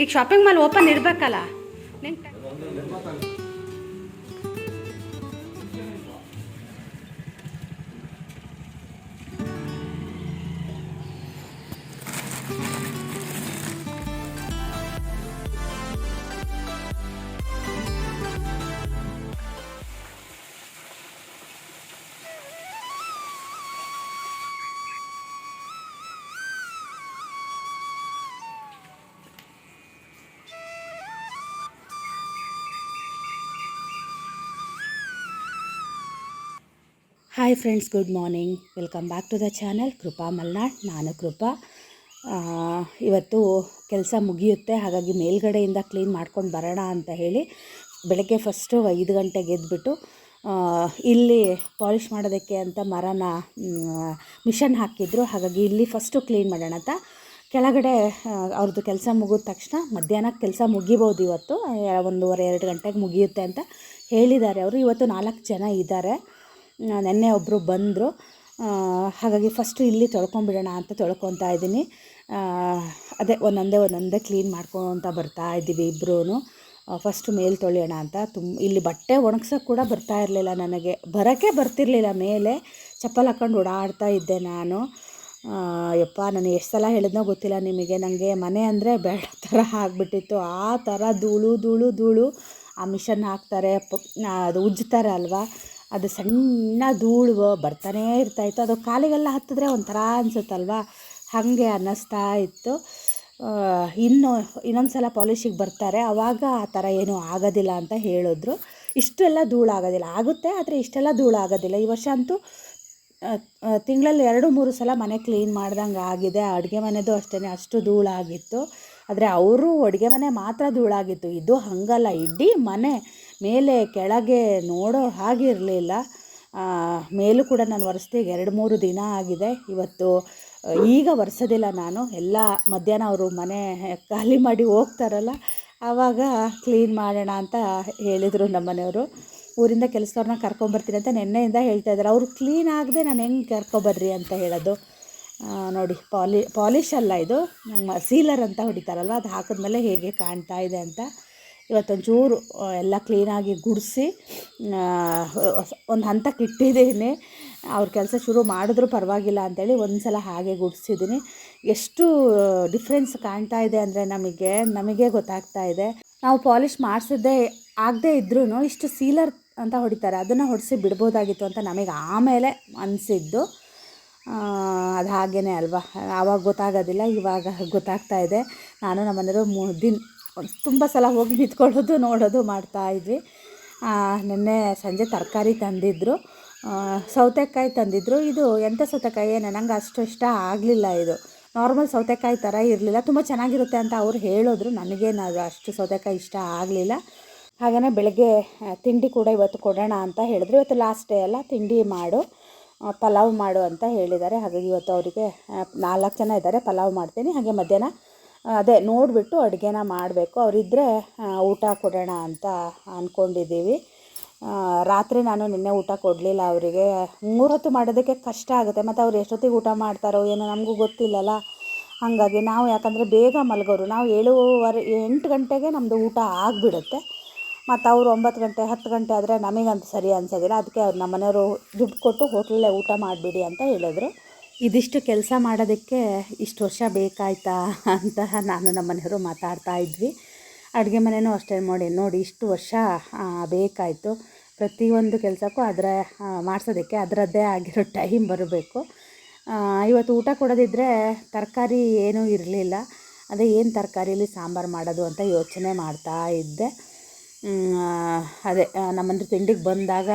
ಈಗ shopping mall open ಇರಬೇಕಲ್ಲ? Hi friends, good morning. Welcome back to the channel. Krupa Malnad, ನಾನು ಕೃಪಾ. ಇವತ್ತು ಕೆಲಸ ಮುಗಿಯುತ್ತೆ, ಹಾಗಾಗಿ ಮೇಲ್ಗಡೆಯಿಂದ ಕ್ಲೀನ್ ಮಾಡ್ಕೊಂಡು ಬರೋಣ ಅಂತ ಹೇಳಿ ಬೆಳಗ್ಗೆ ಫಸ್ಟು ಐದು ಗಂಟೆಗೆ ಎದ್ಬಿಟ್ಟು ಇಲ್ಲಿ ಪಾಲಿಷ್ ಮಾಡೋದಕ್ಕೆ ಅಂತ ಮರನ ಮಿಷನ್ ಹಾಕಿದ್ರು. ಹಾಗಾಗಿ ಇಲ್ಲಿ ಫಸ್ಟು ಕ್ಲೀನ್ ಮಾಡೋಣ ಅಂತ. ಕೆಳಗಡೆ ಅವ್ರದ್ದು ಕೆಲಸ ಮುಗಿದ ತಕ್ಷಣ ಮಧ್ಯಾಹ್ನ ಕೆಲಸ ಮುಗಿಬೋದು ಇವತ್ತು. ಒಂದೂವರೆ, ಎರಡು ಗಂಟೆಗೆ ಮುಗಿಯುತ್ತೆ ಅಂತ ಹೇಳಿದ್ದಾರೆ ಅವರು. ಇವತ್ತು ನಾಲ್ಕು ಜನ ಇದ್ದಾರೆ. ನೆನ್ನೆ ಒಬ್ಬರು ಬಂದರು. ಹಾಗಾಗಿ ಫಸ್ಟು ಇಲ್ಲಿ ತೊಳ್ಕೊಂಬಿಡೋಣ ಅಂತ ತೊಳ್ಕೊತಾ ಇದ್ದೀನಿ. ಅದೇ ಒಂದೊಂದೇ ಒಂದೊಂದೇ ಕ್ಲೀನ್ ಮಾಡ್ಕೊತ ಬರ್ತಾ ಇದ್ದೀವಿ ಇಬ್ಬರೂ ಫಸ್ಟು ಮೇಲೆ ತೊಳೆಯೋಣ ಅಂತ. ತುಂಬ ಇಲ್ಲಿ ಬಟ್ಟೆ ಒಣಗ್ಸೋಕ್ಕೆ ಕೂಡ ಬರ್ತಾ ಇರಲಿಲ್ಲ ನನಗೆ. ಬರೋಕ್ಕೆ ಬರ್ತಿರ್ಲಿಲ್ಲ ಮೇಲೆ. ಚಪ್ಪಲ್ ಹಾಕ್ಕೊಂಡು ಓಡಾಡ್ತಾ ಇದ್ದೆ ನಾನು. ಯಪ್ಪ, ನಾನು ಎಷ್ಟು ಸಲ ಹೇಳಿದ್ನೋ ಗೊತ್ತಿಲ್ಲ ನಿಮಗೆ. ನನಗೆ ಮನೆ ಅಂದರೆ ಬೇಡ ಥರ ಆಗಿಬಿಟ್ಟಿತ್ತು. ಆ ಥರ ಧೂಳು ಧೂಳು ಧೂಳು. ಆ ಮಿಷನ್ ಹಾಕ್ತಾರೆ. ಅದು ಉಜ್ಜ್ತಾರೆ ಅಲ್ವಾ? ಅದು ಸಣ್ಣ ಧೂಳು ಬರ್ತಾನೇ ಇರ್ತಾಯಿತ್ತು. ಅದು ಕಾಲಿಗೆಲ್ಲ ಹತ್ತಿದ್ರೆ ಒಂಥರ ಅನಿಸುತ್ತಲ್ವ? ಹಾಗೆ ಅನ್ನಿಸ್ತಾ ಇತ್ತು. ಇನ್ನು ಇನ್ನೊಂದು ಸಲ ಪಾಲಿಶಿಗೆ ಬರ್ತಾರೆ. ಆವಾಗ ಆ ಥರ ಏನೂ ಆಗೋದಿಲ್ಲ ಅಂತ ಹೇಳಿದ್ರು. ಇಷ್ಟೆಲ್ಲ ಧೂಳು ಆಗೋದಿಲ್ಲ ಆಗುತ್ತೆ, ಆದರೆ ಇಷ್ಟೆಲ್ಲ ಧೂಳು ಆಗೋದಿಲ್ಲ ಈ ವರ್ಷ ಅಂತೂ ತಿಂಗಳಲ್ಲಿ ಎರಡು, ಮೂರು ಸಲ ಮನೆ ಕ್ಲೀನ್ ಮಾಡ್ದಂಗೆ ಆಗಿದೆ. ಅಡುಗೆ ಮನೆದು ಅಷ್ಟೇ ಅಷ್ಟು ಧೂಳಾಗಿತ್ತು. ಆದರೆ ಅವರು ಅಡುಗೆ ಮನೆ ಮಾತ್ರ ಧೂಳಾಗಿತ್ತು. ಇದು ಹಾಗಲ್ಲ. ಇಡೀ ಮನೆ ಮೇಲೆ ಕೆಳಗೆ ನೋಡೋ ಹಾಗಿರಲಿಲ್ಲ ಮೇಲೂ ಕೂಡ ನಾನು ಒರೆಸ್ದೆ ಎರಡು ಮೂರು ದಿನ ಆಗಿದೆ. ಇವತ್ತು ಈಗ ಒರೆಸೋದಿಲ್ಲ ನಾನು. ಎಲ್ಲ ಮಧ್ಯಾಹ್ನ ಅವರು ಮನೆ ಖಾಲಿ ಮಾಡಿ ಹೋಗ್ತಾರಲ್ಲ, ಆವಾಗ ಕ್ಲೀನ್ ಮಾಡೋಣ ಅಂತ ಹೇಳಿದರು ನಮ್ಮ ಮನೆಯವರು ಊರಿಂದ ಕೆಲಸದವ್ರನ್ನ ಕರ್ಕೊಂಬರ್ತೀನಿ ಅಂತ ನಿನ್ನೆಯಿಂದ ಹೇಳ್ತಾ ಇದ್ದಾರೆ. ಅವರು ಕ್ಲೀನ್ ಆಗದೆ ನಾನು ಹೆಂಗೆ ಕರ್ಕೊಬರ್ರಿ ಅಂತ ಹೇಳೋದು. ನೋಡಿ, ಪಾಲಿ, ಪಾಲಿಶ್ ಅಲ್ಲ ಇದು. ಸೀಲರ್ ಅಂತ ಹೊಡಿತಾರಲ್ವ? ಅದು ಹಾಕಿದ್ಮೇಲೆ ಹೇಗೆ ಕಾಣ್ತಾ ಇದೆ ಅಂತ. ಇವತ್ತೊಂಚೂರು ಎಲ್ಲ ಕ್ಲೀನಾಗಿ ಗುಡಿಸಿ ಒಂದು ಹಂತಕ್ಕೆ ಇಟ್ಟಿದ್ದೀನಿ. ಅವ್ರ ಕೆಲಸ ಶುರು ಮಾಡಿದ್ರು ಪರವಾಗಿಲ್ಲ ಅಂತೇಳಿ ಒಂದು ಸಲ ಹಾಗೆ ಗುಡಿಸಿದ್ದೀನಿ. ಎಷ್ಟು ಡಿಫ್ರೆನ್ಸ್ ಕಾಣ್ತಾ ಇದೆ ಅಂದರೆ ನಮಗೆ ನಮಗೆ ಗೊತ್ತಾಗ್ತಾ ಇದೆ. ನಾವು ಪಾಲಿಷ್ ಮಾಡಿಸಿದ್ದೆ ಆಗದೇ ಇದ್ರೂ ಇಷ್ಟು ಸೀಲರ್ ಅಂತ ಹೊಡಿತಾರೆ. ಅದನ್ನು ಹೊಡಿಸಿ ಬಿಡ್ಬೋದಾಗಿತ್ತು ಅಂತ ನಮಗೆ ಆಮೇಲೆ ಅನಿಸಿದ್ದು. ಅದು ಹಾಗೇ ಅಲ್ವಾ? ಆವಾಗ ಗೊತ್ತಾಗೋದಿಲ್ಲ, ಇವಾಗ ಗೊತ್ತಾಗ್ತಾ ಇದೆ. ನಾನು ನಮ್ಮನೆಯವರು ಮೂರು ದಿನ ತುಂಬ ಸಲ ಹೋಗಿ ನಿಂತ್ಕೊಳ್ಳೋದು, ನೋಡೋದು ಮಾಡ್ತಾ ಇದ್ವಿ. ನಿನ್ನೆ ಸಂಜೆ ತರಕಾರಿ ತಂದಿದ್ದರು ಸೌತೆಕಾಯಿ ತಂದಿದ್ದರು ಇದು ಎಂಥ ಸೌತೆಕಾಯಿ ಏನು, ನಂಗೆ ಅಷ್ಟು ಇಷ್ಟ ಆಗಲಿಲ್ಲ ಇದು. ನಾರ್ಮಲ್ ಸೌತೆಕಾಯಿ ಥರ ಇರಲಿಲ್ಲ. ತುಂಬ ಚೆನ್ನಾಗಿರುತ್ತೆ ಅಂತ ಅವ್ರು ಹೇಳಿದ್ರು. ನನಗೇನು ಅದು ಅಷ್ಟು ಸೌತೆಕಾಯಿ ಇಷ್ಟ ಆಗಲಿಲ್ಲ. ಹಾಗೆಯೇ ಬೆಳಗ್ಗೆ ತಿಂಡಿ ಕೂಡ ಇವತ್ತು ಕೊಡೋಣ ಅಂತ ಹೇಳಿದ್ರು. ಇವತ್ತು ಲಾಸ್ಟ್ ಡೇ ಅಲ್ಲ, ತಿಂಡಿ ಮಾಡು ಪಲಾವ್ ಮಾಡು ಅಂತ ಹೇಳಿದ್ದಾರೆ. ಹಾಗಾಗಿ ಇವತ್ತು ಅವರಿಗೆ ನಾಲ್ಕು ಜನ ಇದ್ದಾರೆ. ಪಲಾವ್ ಮಾಡ್ತೀನಿ. ಹಾಗೆ ಮಧ್ಯಾಹ್ನ ಅದೇ ನೋಡಿಬಿಟ್ಟು ಅಡುಗೆನ ಮಾಡಬೇಕು. ಅವರಿದ್ದರೆ ಊಟ ಕೊಡೋಣ ಅಂತ ಅಂದ್ಕೊಂಡಿದ್ದೀವಿ ರಾತ್ರಿ ನಾನು ನಿನ್ನೆ ಊಟ ಕೊಡಲಿಲ್ಲ ಅವರಿಗೆ. ಮೂರು ಹೊತ್ತು ಮಾಡೋದಕ್ಕೆ ಕಷ್ಟ ಆಗುತ್ತೆ. ಮತ್ತು ಅವ್ರು ಎಷ್ಟೊತ್ತಿಗೆ ಊಟ ಮಾಡ್ತಾರೋ ಏನೋ ನಮಗೂ ಗೊತ್ತಿಲ್ಲಲ್ಲ. ಹಾಗಾಗಿ ನಾವು ಯಾಕಂದರೆ ಬೇಗ ಮಲಗೋರು. ನಾವು ಏಳುವರೆ, ಎಂಟು ಗಂಟೆಗೆ ನಮ್ಮದು ಊಟ ಆಗಿಬಿಡುತ್ತೆ. ಮತ್ತು ಅವರು ಒಂಬತ್ತು ಗಂಟೆ, ಹತ್ತು ಗಂಟೆ ಆದರೆ ನಮಗಂತ ಸರಿ ಅನ್ಸೋದಿಲ್ಲ. ಅದಕ್ಕೆ ಅವ್ರು ನಮ್ಮ ಮನೆಯವರು ದುಡ್ಡು ಕೊಟ್ಟು ಹೋಟ್ಲಲ್ಲೇ ಊಟ ಮಾಡಿಬಿಡಿ ಅಂತ ಹೇಳಿದ್ರು. ಇದಿಷ್ಟು ಕೆಲಸ ಮಾಡೋದಕ್ಕೆ ಇಷ್ಟು ವರ್ಷ ಬೇಕಾಯ್ತಾ ಅಂತ ನಾನು ನಮ್ಮ ಮನೆಯವರು ಮಾತಾಡ್ತಾ ಇದ್ವಿ. ಅಡುಗೆ ಮನೆಯೂ ಅಷ್ಟೇ ನೋಡಿ ನೋಡಿ ಇಷ್ಟು ವರ್ಷ ಬೇಕಾಯಿತು. ಪ್ರತಿಯೊಂದು ಕೆಲಸಕ್ಕೂ ಅದರ ಮಾಡಿಸೋದಕ್ಕೆ ಅದರದ್ದೇ ಆಗಿರೋ ಟೈಮ್ ಬರಬೇಕು. ಇವತ್ತು ಊಟ ಕೊಡೋದಿದ್ದರೆ ತರಕಾರಿ ಏನೂ ಇರಲಿಲ್ಲ. ಅದೇ ಏನು ತರಕಾರಿಯಲ್ಲಿ ಸಾಂಬಾರು ಮಾಡೋದು ಅಂತ ಯೋಚನೆ ಮಾಡ್ತಾ ಇದ್ದೆ. ಅದೇ ನಮ್ಮಂದ್ರೆ ತಿಂಡಿಗೆ ಬಂದಾಗ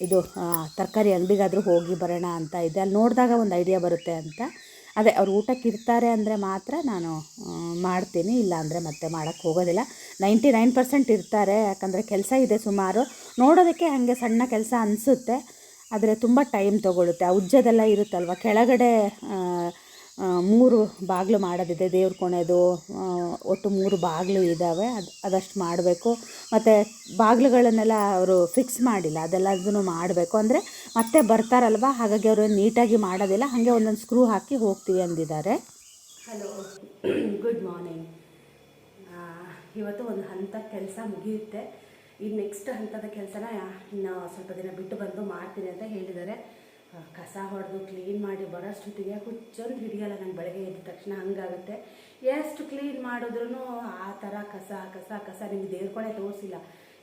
ಇದು ತರಕಾರಿ ಅಂಗಡಿಗಾದರೂ ಹೋಗಿ ಬರೋಣ ಅಂತ ಇದೆ. ಅಲ್ಲಿ ನೋಡಿದಾಗ ಒಂದು ಐಡಿಯಾ ಬರುತ್ತೆ ಅಂತ. ಅದೇ, ಅವ್ರು ಊಟಕ್ಕೆ ಇರ್ತಾರೆ ಅಂದರೆ ಮಾತ್ರ ನಾನು ಮಾಡ್ತೀನಿ. ಇಲ್ಲ ಅಂದರೆ ಮತ್ತೆ ಮಾಡೋಕ್ಕೆ ಹೋಗೋದಿಲ್ಲ. ನೈಂಟಿ ನೈನ್ ಪರ್ಸೆಂಟ್ ಇರ್ತಾರೆ. ಯಾಕಂದರೆ ಕೆಲಸ ಇದೆ ಸುಮಾರು. ನೋಡೋದಕ್ಕೆ ಹಾಗೆ ಸಣ್ಣ ಕೆಲಸ ಅನಿಸುತ್ತೆ. ಆದರೆ ತುಂಬ ಟೈಮ್ ತೊಗೊಳುತ್ತೆ. ಆ ಉಜ್ಜದೆಲ್ಲ ಇರುತ್ತಲ್ವ? ಕೆಳಗಡೆ ಮೂರು ಬಾಗಿಲು ಮಾಡೋದಿದೆ, ದೇವ್ರ ಕೋಣೆದು ಒಟ್ಟು ಮೂರು ಬಾಗಿಲು ಇದ್ದಾವೆ ಅದು, ಅದಷ್ಟು ಮಾಡಬೇಕು. ಮತ್ತು ಬಾಗಿಲುಗಳನ್ನೆಲ್ಲ ಅವರು ಫಿಕ್ಸ್ ಮಾಡಿಲ್ಲ ಅದೆಲ್ಲದನ್ನು ಮಾಡಬೇಕು. ಅಂದರೆ ಮತ್ತೆ ಬರ್ತಾರಲ್ವ, ಹಾಗಾಗಿ ಅವರು ನೀಟಾಗಿ ಮಾಡೋದಿಲ್ಲ, ಹಾಗೆ ಒಂದೊಂದು ಸ್ಕ್ರೂ ಹಾಕಿ ಹೋಗ್ತೀವಿ ಅಂದಿದ್ದಾರೆ. ಹಲೋ ಗುಡ್ ಮಾರ್ನಿಂಗ್ ಇವತ್ತು ಒಂದು ಹಂತ ಕೆಲಸ ಮುಗಿಯುತ್ತೆ. ಈ ನೆಕ್ಸ್ಟ್ ಹಂತದ ಕೆಲಸನ, ಇನ್ನು ಸ್ವಲ್ಪ ದಿನ ಬಿಟ್ಟು ಬಂದು ಮಾಡ್ತೀನಿ ಅಂತ ಹೇಳಿದ್ದಾರೆ. ಕಸ ಹೊಡೆದು ಕ್ಲೀನ್ ಮಾಡಿ ಬರೋಷ್ಟೊತ್ತಿಗೆ ಹುಚ್ಚೊಂದು ಹಿಡಿಯಲ್ಲ, ನಂಗೆ ಬೆಳಗ್ಗೆ ಎದ್ದ ತಕ್ಷಣ ಹಂಗಾಗುತ್ತೆ. ಎಷ್ಟು ಕ್ಲೀನ್ ಮಾಡಿದ್ರೂ ಆ ಥರ ಕಸ ಕಸ ಕಸ ನಿಮಗೆ ದೇವ್ರಕೊಳೆ ತೋರಿಸಿಲ್ಲ.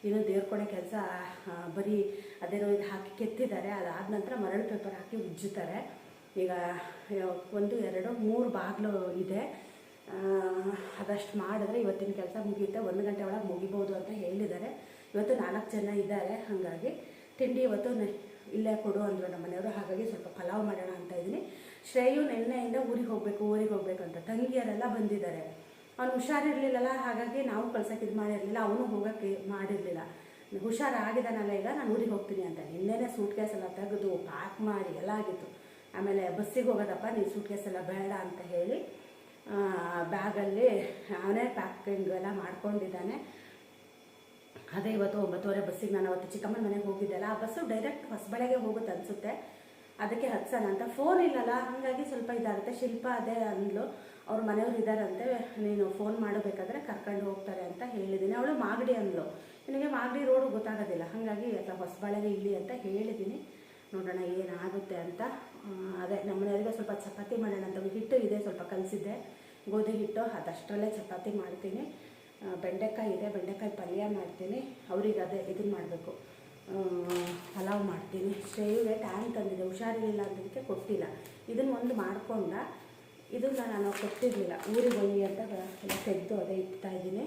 ಇನ್ನು ದೇವ್ರಕೊಳೆ ಕೆಲಸ ಬರೀ ಅದೇನೋ ಇದು ಹಾಕಿ ಕೆತ್ತಿದ್ದಾರೆ. ಅದಾದ ನಂತರ ಮರಳು ಪೇಪರ್ ಹಾಕಿ ಉಜ್ಜುತ್ತಾರೆ. ಈಗ ಒಂದು, ಎರಡು, ಮೂರು ಬಾಗಿಲು ಇದೆ. ಅದಷ್ಟು ಮಾಡಿದ್ರೆ ಇವತ್ತಿನ ಕೆಲಸ ಮುಗಿಯುತ್ತೆ ಒಂದು ಗಂಟೆ ಒಳಗೆ ಮುಗಿಬೋದು ಅಂತ ಹೇಳಿದ್ದಾರೆ. ಇವತ್ತು ನಾಲ್ಕು ಜನ ಇದ್ದಾರೆ. ಹಾಗಾಗಿ ತಿಂಡಿ ಇವತ್ತು ಇಲ್ಲೇ ಕೊಡು ಅಂದರು ನಮ್ಮ ಮನೆಯವರು, ಹಾಗಾಗಿ ಸ್ವಲ್ಪ ಪಲಾವ್ ಮಾಡೋಣ ಅಂತ ಇದ್ದೀನಿ. ಶ್ರೇಯು ನೆನ್ನೆಯಿಂದ ಊರಿಗೆ ಹೋಗಬೇಕು, ಊರಿಗೆ ಹೋಗ್ಬೇಕಂತ ತಂಗಿಯರೆಲ್ಲ ಬಂದಿದ್ದಾರೆ. ಅವ್ನು ಹುಷಾರಿರಲಿಲ್ಲಲ್ಲ, ಹಾಗಾಗಿ ನಾವು ಕಳ್ಸೋಕೆ ಇದು ಮಾಡಿರಲಿಲ್ಲ, ಅವನು ಹೋಗೋಕ್ಕೆ ಮಾಡಿರಲಿಲ್ಲ. ಹುಷಾರಾಗಿದ್ದಾನಲ್ಲ ಈಗ, ನಾನು ಊರಿಗೆ ಹೋಗ್ತೀನಿ ಅಂತ. ನಿನ್ನೆನೇ ಸೂಟ್ ಕೇಸ್ ಎಲ್ಲ ತೆಗೆದು ಪ್ಯಾಕ್ ಮಾಡಿ ಎಲ್ಲ ಆಗಿತ್ತು. ಆಮೇಲೆ ಬಸ್ಸಿಗೆ ಹೋಗೋದಪ್ಪ, ನೀನು ಸೂಟ್ ಕೇಸ್ ಎಲ್ಲ ಬೇಡ ಅಂತ ಹೇಳಿ ಬ್ಯಾಗಲ್ಲಿ ಅವನೇ ಪ್ಯಾಕಿಂಗ್ ಎಲ್ಲ ಮಾಡ್ಕೊಂಡಿದ್ದಾನೆ. ಅದೇ ಇವತ್ತು ಒಂಬತ್ತುವರೆ ಬಸ್ಸಿಗೆ ನಾನು ಅವತ್ತು ಚಿಕ್ಕಮ್ಮನ ಮನೆಗೆ ಹೋಗಿದ್ದೆಲ್ಲ, ಆ ಬಸ್ಸು ಡೈರೆಕ್ಟ್ ಹೊಸಬಳೆಗೆ ಹೋಗುತ್ತೆ ಅನಿಸುತ್ತೆ. ಅದಕ್ಕೆ ಹತ್ಸೋಣ ಅಂತ. ಫೋನ್ ಇಲ್ಲಲ್ಲ, ಹಾಗಾಗಿ ಸ್ವಲ್ಪ ಇದಾಗುತ್ತೆ. ಶಿಲ್ಪ ಅದೇ ಅಂದ್ಲು. ಅವ್ರ ಮನೆಯವ್ರು ಇದ್ದಾರಂತೆ ನೀನು ಫೋನ್ ಮಾಡಬೇಕಾದ್ರೆ ಕರ್ಕೊಂಡು ಹೋಗ್ತಾರೆ ಅಂತ ಹೇಳಿದ್ದೀನಿ. ಅವಳು ಮಾಗಡಿ ಅಂದ್ಲು. ನಿನಗೆ ಮಾಗಡಿ ರೋಡು ಗೊತ್ತಾಗೋದಿಲ್ಲ. ಹಾಗಾಗಿ ಅಥವಾ ಹೊಸಬಳೆಗೆ ಇಲ್ಲಿ ಅಂತ ಹೇಳಿದ್ದೀನಿ. ನೋಡೋಣ ಏನಾಗುತ್ತೆ ಅಂತ. ಅದೇ, ನಮ್ಮ ಮನೆಯವರಿಗೆ ಸ್ವಲ್ಪ ಚಪಾತಿ ಮಾಡೋಣ ಅಂತ ಹಿಟ್ಟು ಇದೆ, ಸ್ವಲ್ಪ ಕಲಿಸಿದ್ದೆ. ಗೋಧಿ ಹಿಟ್ಟು, ಅದಷ್ಟರಲ್ಲೇ ಚಪಾತಿ ಮಾಡ್ತೀನಿ. ಬೆಂಡೆಕಾಯಿ ಇದೆ, ಬೆಂಡೆಕಾಯಿ ಪಲ್ಯ ಮಾಡ್ತೀನಿ. ಅವ್ರಿಗೆ ಅದೇ ಇದನ್ನು ಮಾಡಬೇಕು. ಪಲಾವ್ ಮಾಡ್ತೀನಿ. ಶ್ರೇಯುಗೆ ಟ್ಯಾಂಕ್ ತಂದಿದೆ, ಹುಷಾರಿರಲಿಲ್ಲ ಅನ್ನೋದಕ್ಕೆ ಕೊಟ್ಟಿಲ್ಲ. ಇದನ್ನು ಒಂದು ಮಾಡಿಕೊಂಡ, ಇದನ್ನು ನಾನು ಕೊಟ್ಟಿರಲಿಲ್ಲ. ಊರಿಗೆ ಹೋಗಿ ಅಂತ ತೆಗೆದು ಅದೇ ಇದ್ದೀನಿ.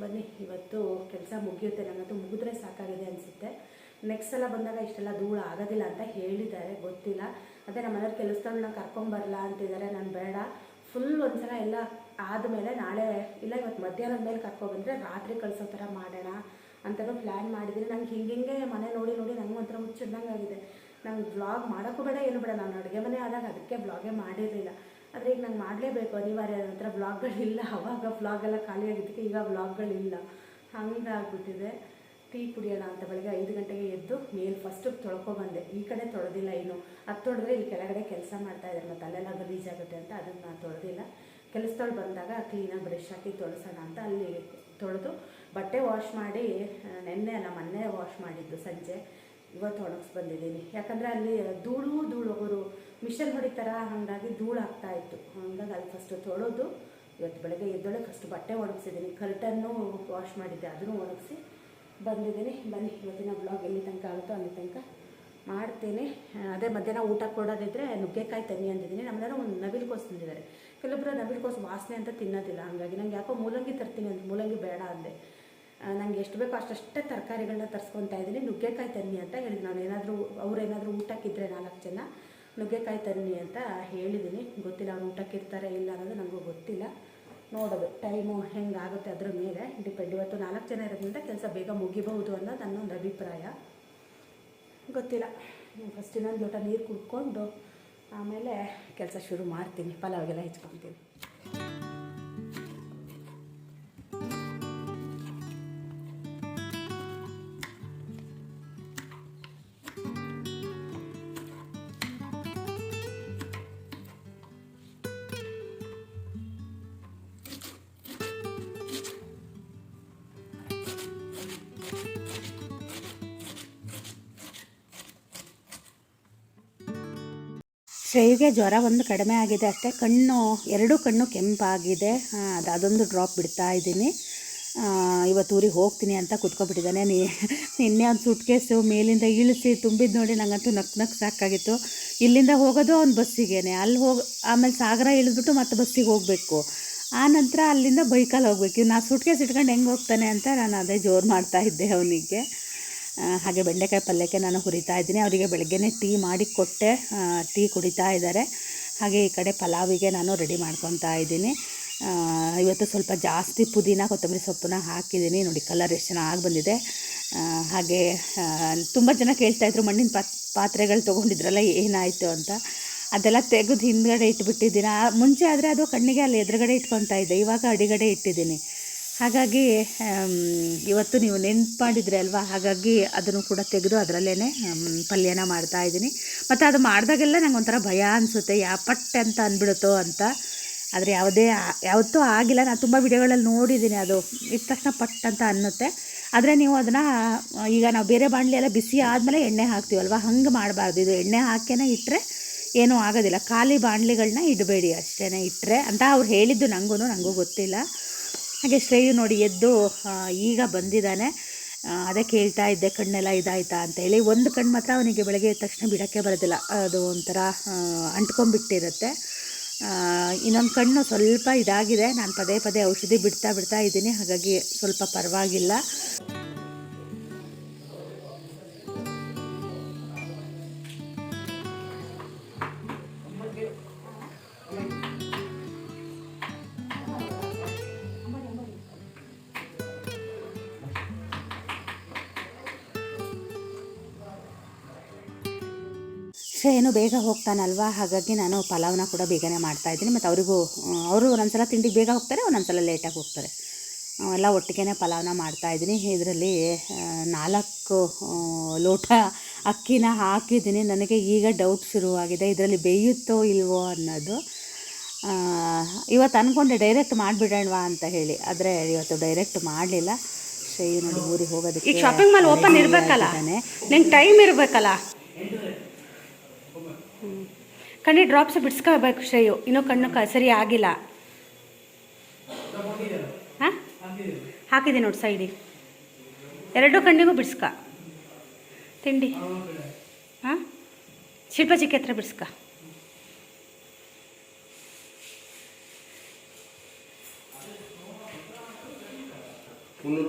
ಬನ್ನಿ, ಇವತ್ತು ಕೆಲಸ ಮುಗಿಯುತ್ತೆ. ನನ್ನದು ಮುಗಿದ್ರೆ ಸಾಕಾಗಿದೆ ಅನಿಸುತ್ತೆ. ನೆಕ್ಸ್ಟ್ ಸಲ ಬಂದಾಗ ಇಷ್ಟೆಲ್ಲ ಧೂಳು ಆಗೋದಿಲ್ಲ ಅಂತ ಹೇಳಿದ್ದಾರೆ, ಗೊತ್ತಿಲ್ಲ. ಅದೇ ನಮ್ಮ ಮನೆಯವ್ರ ಕೆಲಸಗಳನ್ನ ಕರ್ಕೊಂಬರಲ್ಲ ಅಂತಿದ್ದಾರೆ. ನಾನು ಬೇಡ. ಫುಲ್ ಒಂದ್ಸಲ ಎಲ್ಲ ಆದಮೇಲೆ ನಾಳೆ ಇಲ್ಲ, ಇವತ್ತು ಮಧ್ಯಾಹ್ನದ ಮೇಲೆ ಕರ್ಕೊಬಂದರೆ ರಾತ್ರಿ ಕಳಿಸೋ ಥರ ಮಾಡೋಣ ಅಂತಲೂ ಪ್ಲ್ಯಾನ್ ಮಾಡಿದ್ದೀನಿ. ನಂಗೆ ಹಿಂಗೆ ಹಿಂಗೆ ಮನೆ ನೋಡಿ ನೋಡಿ ನಂಗೆ ಒಂಥರ ಮುಚ್ಚಿದ್ದಂಗೆ ಆಗಿದೆ. ನಂಗೆ ವ್ಲಾಗ್ ಮಾಡೋಕ್ಕೂ ಬೇಡ, ಏನು ಬೇಡ. ನಾನು ಅಡುಗೆ ಮನೆ ಆದಾಗ ಅದಕ್ಕೆ ವ್ಲಾಗೇ ಮಾಡಿರಲಿಲ್ಲ. ಆದರೆ ಈಗ ನಂಗೆ ಮಾಡಲೇಬೇಕು. ಅನಿವಾರ್ಯ ಹತ್ರ ವ್ಲಾಗ್ಗಳಿಲ್ಲ ಅವಾಗ ವ್ಲಾಗೆಲ್ಲ ಖಾಲಿಯಾಗಿದ್ದಕ್ಕೆ ಈಗ ವ್ಲಾಗ್ಗಳಿಲ್ಲ ಹಂಗಾಗ್ಬಿಟ್ಟಿದೆ. ಟೀ ಕುಡಿಯೋಣ ಅಂತ ಬೆಳಗ್ಗೆ ಐದು ಗಂಟೆಗೆ ಎದ್ದು ಮೇಲ್ ಫಸ್ಟು ತೊಳ್ಕೊಬಂದೆ ಈ ಕಡೆ ತೊಳೆದಿಲ್ಲ ಇನ್ನು. ಅದು ತೊಳೆದ್ರೆ ಇಲ್ಲಿ ಕೆಳಗಡೆ ಕೆಲಸ ಮಾಡ್ತಾ ಇದ್ದಾರೆ. ಮತ್ತು ಅಲ್ಲೆಲ್ಲ ಗಲೀಜಾಗುತ್ತೆ ಅಂತ ಅದನ್ನು ನಾನು ತೊಳೆದಿಲ್ಲ. ಕೆಲಸದೊಳು ಬಂದಾಗ ಕ್ಲೀನಾಗಿ ಬ್ರಷ್ ಹಾಕಿ ತೊಳಸೋಣ ಅಂತ ಅಲ್ಲಿ ತೊಳೆದು ಬಟ್ಟೆ ವಾಶ್ ಮಾಡಿ ನೆನ್ನೆ ಅಲ್ಲ ಮೊನ್ನೆ ವಾಶ್ ಮಾಡಿದ್ದು ಸಂಜೆ. ಇವತ್ತು ಒಣಗಿಸ್ ಬಂದಿದ್ದೀನಿ. ಯಾಕಂದರೆ ಅಲ್ಲಿ ಧೂಳು ಧೂಳು ಅವರು ಮಿಷನ್ ಹೊಡಿತಾರ? ಹಾಗಾಗಿ ಧೂಳು ಆಗ್ತಾ ಇತ್ತು. ಹಂಗಾಗಿ ಅಲ್ಲಿ ಫಸ್ಟು ತೊಳೆದು ಇವತ್ತು ಬೆಳಗ್ಗೆ ಎದ್ದೊಳೆ ಫಸ್ಟ್ ಬಟ್ಟೆ ಒಣಗಿಸಿದ್ದೀನಿ. ಕರ್ಟನ್ನು ವಾಶ್ ಮಾಡಿದ್ದೆ, ಅದನ್ನು ಒಣಗಿಸಿ ಬಂದಿದ್ದೀನಿ. ಬನ್ನಿ, ಇವತ್ತಿನ ಬ್ಲಾಗ್ ಎಲ್ಲಿ ತನಕ ಆಗುತ್ತೋ ಅಲ್ಲಿ ತನಕ ಮಾಡ್ತೀನಿ. ಅದೇ ಮಧ್ಯಾಹ್ನ ಊಟ ಕೊಡೋದಿದ್ರೆ ನುಗ್ಗೆಕಾಯಿ ತನ್ನಿ ಅಂದಿದ್ದೀನಿ. ನಮ್ಮನ್ನ ಒಂದು ನವಿಲುಕೋಸು ತಂದಿದ್ದಾರೆ. ಕೆಲವೊಬ್ಬರು ನವಿಲುಕೋಸು ವಾಸನೆ ಅಂತ ತಿನ್ನೋದಿಲ್ಲ. ಹಾಗಾಗಿ ನಂಗೆ ಯಾಕೋ ಮೂಲಂಗಿ ತರ್ತೀನಿ ಅಂತ ಮೂಲಂಗಿ ಬೇಡ ಅಂದೆ. ನಂಗೆ ಎಷ್ಟು ಬೇಕೋ ಅಷ್ಟಷ್ಟೇ ತರಕಾರಿಗಳನ್ನ ತರಿಸ್ಕೊತಾ ಇದ್ದೀನಿ. ನುಗ್ಗೆಕಾಯಿ ತನ್ನಿ ಅಂತ ಹೇಳಿದ್ದು ನಾನು ಏನಾದರೂ ಅವ್ರೇನಾದರೂ ಊಟಕ್ಕಿದ್ರೆ ನಾಲ್ಕು ಜನ ನುಗ್ಗೆಕಾಯಿ ತನ್ನಿ ಅಂತ ಹೇಳಿದ್ದೀನಿ ಗೊತ್ತಿಲ್ಲ ಅವ್ರು ಊಟಕ್ಕಿರ್ತಾರೆ ಇಲ್ಲ ಅನ್ನೋದು ನನಗೂ ಗೊತ್ತಿಲ್ಲ. ನೋಡೋದು, ಟೈಮು ಹೆಂಗಾಗುತ್ತೆ ಅದ್ರ ಮೇಲೆ. ಡಿಪೆಂಡ್. ಇವತ್ತು ನಾಲ್ಕು ಜನ ಇರೋದ್ರಿಂದ ಕೆಲಸ ಬೇಗ ಮುಗಿಬಹುದು ಅನ್ನೋದು ನನ್ನೊಂದು ಅಭಿಪ್ರಾಯ. ಗೊತ್ತಿಲ್ಲ. ಫಸ್ಟ್ ಇನ್ನೊಂದು ಲೋಟ ನೀರು ಕುಡ್ಕೊಂಡು ಆಮೇಲೆ ಕೆಲಸ ಶುರು ಮಾಡ್ತೀನಿ ಪಲಾವ್ಗೆಲ್ಲ ಹೆಚ್ಕೊತೀನಿ ಶ್ರೇಯುಗೆ ಜ್ವರ ಒಂದು ಕಡಿಮೆ ಆಗಿದೆ ಅಷ್ಟೇ, ಕಣ್ಣು, ಎರಡೂ ಕಣ್ಣು ಕೆಂಪಾಗಿದೆ. ಅದು, ಅದೊಂದು ಡ್ರಾಪ್ ಬಿಡ್ತಾ ಇದ್ದೀನಿ. ಇವತ್ತು ಊರಿಗೆ ಹೋಗ್ತೀನಿ ಅಂತ ಕುತ್ಕೊಬಿಟ್ಟಿದ್ದಾನೆ ನೀ, ನಿನ್ನೆ ಒಂದು ಸುಟ್ಕೇಸು ಮೇಲಿಂದ ಇಳಿಸಿ ತುಂಬಿದ್ದು ನೋಡಿ ನನಗಂತೂ ನಕ್ ನಕ್ ಸಾಕಾಗಿತ್ತು. ಇಲ್ಲಿಂದ ಹೋಗೋದು ಅವ್ನು ಬಸ್ಸಿಗೇನೆ. ಅಲ್ಲಿ ಹೋಗಿ, ಆಮೇಲೆ ಸಾಗರ ಇಳಿದ್ಬಿಟ್ಟು ಮತ್ತೆ ಬಸ್ಸಿಗೆ ಹೋಗಬೇಕು. ಆ ನಂತರ ಅಲ್ಲಿಂದ ಬೈಕಲ್ಲಿ ಹೋಗ್ಬೇಕು. ನಾ ಸುಟ್ಕೇಸ್ ಇಟ್ಕೊಂಡು ಹೆಂಗೆ ಹೋಗ್ತಾನೆ ಅಂತ ನಾನು ಅದೇ ಜೋರು ಮಾಡ್ತಾ ಇದ್ದೆ ಅವನಿಗೆ. ಹಾಗೆ ಬೆಂಡೆಕಾಯಿ ಪಲ್ಯಕ್ಕೆ ನಾನು ಹುರಿತಾ ಇದ್ದೀನಿ. ಅವರಿಗೆ ಬೆಳಗ್ಗೆನೇ ಟೀ ಮಾಡಿ ಕೊಟ್ಟೆ. ಟೀ ಕುಡಿತಾ ಇದ್ದಾರೆ. ಹಾಗೆ ಈ ಕಡೆ ಪಲಾವಿಗೆ ನಾನು ರೆಡಿ ಮಾಡ್ಕೊತಾ ಇದ್ದೀನಿ. ಇವತ್ತು ಸ್ವಲ್ಪ ಜಾಸ್ತಿ ಪುದೀನ, ಕೊತ್ತಂಬರಿ ಸೊಪ್ಪನ್ನ ಹಾಕಿದ್ದೀನಿ. ನೋಡಿ, ಕಲರ್ ಎಷ್ಟು ಚೆನ್ನಾಗಿ ಬಂದಿದೆ. ಹಾಗೆ ತುಂಬ ಜನ ಕೇಳ್ತಾಯಿದ್ರು ಮಣ್ಣಿನ ಪಾತ್, ಪಾತ್ರೆಗಳು ತೊಗೊಂಡಿದ್ರಲ್ಲ, ಏನಾಯಿತು ಅಂತ. ಅದೆಲ್ಲ ತೆಗೆದು ಹಿಂದ್ಗಡೆ ಇಟ್ಬಿಟ್ಟಿದ್ದೀನಿ. ಮುಂಚೆ ಆದರೆ ಅದು ಕಣ್ಣಿಗೆ, ಅಲ್ಲಿ ಎದುರುಗಡೆ ಇಟ್ಕೊತಾ ಇದ್ದೆ. ಇವಾಗ ಅಡಿಗಡೆ ಇಟ್ಟಿದ್ದೀನಿ. ಹಾಗಾಗಿ ಇವತ್ತು ನೀವು ನೆನ್ಪು ಮಾಡಿದ್ರೆ ಅಲ್ವಾ? ಹಾಗಾಗಿ ಅದನ್ನು ಕೂಡ ತೆಗೆದು ಅದರಲ್ಲೇ ಪಲ್ಯನ ಮಾಡ್ತಾ ಇದ್ದೀನಿ. ಮತ್ತು ಅದು ಮಾಡಿದಾಗೆಲ್ಲ ನಂಗೆ ಒಂಥರ ಭಯ ಅನಿಸುತ್ತೆ. ಯಾ, ಪಟ್ಟೆ ಅಂತ ಅಂದ್ಬಿಡುತ್ತೋ ಅಂತ. ಆದರೆ ಯಾವುದೇ, ಯಾವತ್ತೂ ಆಗಿಲ್ಲ. ನಾನು ತುಂಬ ವಿಡಿಯೋಗಳಲ್ಲಿ ನೋಡಿದ್ದೀನಿ ಅದು. ಇದ್ದ ತಕ್ಷಣ ಪಟ್ ಅಂತ ಅನ್ನುತ್ತೆ. ಆದರೆ ನೀವು ಅದನ್ನು, ಈಗ ನಾವು ಬೇರೆ ಬಾಣಲಿ ಎಲ್ಲ ಬಿಸಿ ಆದಮೇಲೆ ಎಣ್ಣೆ ಹಾಕ್ತೀವಲ್ವ ಹಂಗೆ ಮಾಡಬಾರ್ದು. ಇದು ಎಣ್ಣೆ ಹಾಕೇನೆ ಇಟ್ಟರೆ ಏನೂ ಆಗೋದಿಲ್ಲ. ಖಾಲಿ ಬಾಣಲಿಗಳನ್ನ ಇಡಬೇಡಿ ಅಷ್ಟೇ ಇಟ್ಟರೆ ಅಂತ ಅವ್ರು ಹೇಳಿದ್ದು ನನಗೂ ನನಗೂ ಗೊತ್ತಿಲ್ಲ. ಹಾಗೆ ಶ್ರೇಯು ನೋಡಿ ಎದ್ದು ಈಗ ಬಂದಿದ್ದಾನೆ. ಅದಕ್ಕೆ ಹೇಳ್ತಾ ಇದ್ದೆ, ಕಣ್ಣೆಲ್ಲ ಇದಾಯ್ತಾ ಅಂತ ಹೇಳಿ. ಒಂದು ಕಣ್ಣು ಮಾತ್ರ ಅವನಿಗೆ ಬೆಳಗ್ಗೆ ತಕ್ಷಣ ಬಿಡೋಕ್ಕೆ ಬರೋದಿಲ್ಲ. ಅದು ಒಂಥರ ಅಂಟ್ಕೊಂಡ್ಬಿಟ್ಟಿರುತ್ತೆ. ಇನ್ನೊಂದು ಕಣ್ಣು ಸ್ವಲ್ಪ ಇದಾಗಿದೆ. ನಾನು ಪದೇ ಪದೇ ಔಷಧಿ ಬಿಡ್ತಾ ಬಿಡ್ತಾ ಇದ್ದೀನಿ. ಹಾಗಾಗಿ ಸ್ವಲ್ಪ ಪರವಾಗಿಲ್ಲ. ಶ್ರೇಯನು ಬೇಗ ಹೋಗ್ತಾನಲ್ವಾ? ಹಾಗಾಗಿ ನಾನು ಪಲಾವ್ನ ಕೂಡ ಬೇಗನೆ ಮಾಡ್ತಾ ಇದ್ದೀನಿ. ಮತ್ತು ಅವರಿಗೂ ಅವರು ಒಂದೊಂದ್ಸಲ ತಿಂಡಿಗೆ ಬೇಗ ಹೋಗ್ತಾರೆ ಒಂದೊಂದ್ಸಲ ಲೇಟಾಗಿ ಹೋಗ್ತಾರೆ. ಎಲ್ಲ ಒಟ್ಟಿಗೆ ಪಲಾವ್ನ ಮಾಡ್ತಾ ಇದ್ದೀನಿ. ಇದರಲ್ಲಿ ನಾಲ್ಕು ಲೋಟ ಅಕ್ಕಿನ ಹಾಕಿದ್ದೀನಿ. ನನಗೆ ಈಗ ಡೌಟ್ ಶುರುವಾಗಿದೆ. ಇದರಲ್ಲಿ ಬೇಯುತ್ತೋ ಇಲ್ವೋ ಅನ್ನೋದು. ಇವತ್ತು ಅಂದ್ಕೊಂಡೆ ಡೈರೆಕ್ಟ್ ಮಾಡಿಬಿಡೋಣವಾ ಅಂತ ಹೇಳಿ. ಆದರೆ ಇವತ್ತು ಡೈರೆಕ್ಟ್ ಮಾಡಲಿಲ್ಲ. ಶ್ರೇಯು ನೋಡಿ ಊರಿಗೆ ಹೋಗೋದಕ್ಕೆ ಈಗ ಶಾಪಿಂಗ್ ಮಾಲ್ ಓಪನ್ ಇರಬೇಕಲ್ಲ. ನಿಂಗೆ ಟೈಮ್ ಇರಬೇಕಲ್ಲ? ಕಣ್ಣಿ ಡ್ರಾಪ್ಸ್ ಬಿಡ್ಸ್ಕೋಬೇಕು ಶ್ರೇಯು. ಇನ್ನೂ ಕಣ್ಣು ಕ ಸರಿ ಆಗಿಲ್ಲ. ಹಾಂ? ಹಾಕಿದೆ ನೋಡಿ ಸೈಡಿ ಎರಡೂ ಕಣ್ಣಿಗೂ ಬಿಡ್ಸ್ಕ. ತಿಂಡಿ. ಹಾಂ? ಶಿಲ್ಪ ಚಿಕ್ಕ ಹತ್ರ ಬಿಡ್ಸ್ಕ. ಮುನ್ನೂರು